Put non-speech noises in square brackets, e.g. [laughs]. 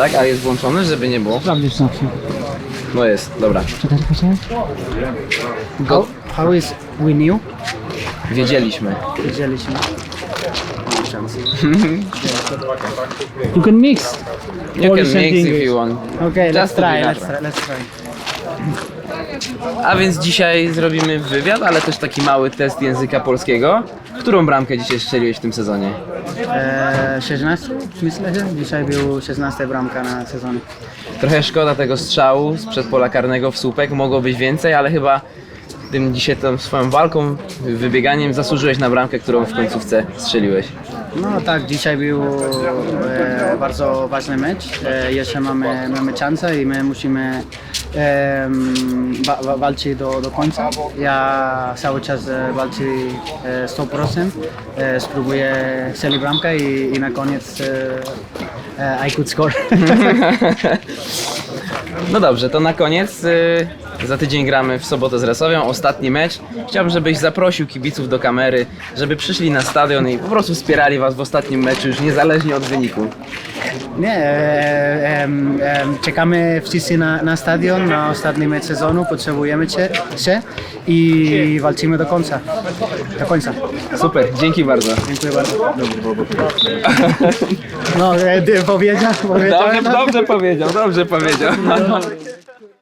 tak? A jest włączony, żeby nie było? Sprawdzisz na chwilę. No jest, dobra. Czekaj, czekaj. How, how is we knew? Wiedzieliśmy. Wiedzieliśmy. You can mix. You can Polish and mix if English. you want. Okay, let's Just to be try, let's natural. try, let's try. A więc dzisiaj zrobimy wywiad, ale też taki mały test języka polskiego. Którą bramkę dzisiaj strzeliłeś w tym sezonie? E, 16 myślę, że dzisiaj był 16 bramka na sezonie. Trochę szkoda tego strzału sprzed pola karnego w słupek, mogło być więcej, ale chyba tym dzisiaj tą swoją walką, wybieganiem zasłużyłeś na bramkę, którą w końcówce strzeliłeś. No tak, dzisiaj był e, bardzo ważny mecz. E, jeszcze mamy, mamy szansę i my musimy e, wa, wa, walczyć do, do końca. Ja cały czas e, walczę e, 100%. E, spróbuję strzelić bramkę i, i na koniec e, e, I could score. [laughs] No dobrze, to na koniec, za tydzień gramy w sobotę z Resowią, ostatni mecz. Chciałbym, żebyś zaprosił kibiców do kamery, żeby przyszli na stadion i po prostu wspierali was w ostatnim meczu, już niezależnie od wyniku. Nie, e, em, czekamy wszyscy na, na stadion, na ostatni mecz sezonu, potrzebujemy cię, się i walczymy do końca. Do końca. Super, dzięki bardzo. Dziękuję bardzo. No, e, ty powiedział, powiedziałem. Dobrze, dobrze powiedział, dobrze powiedział.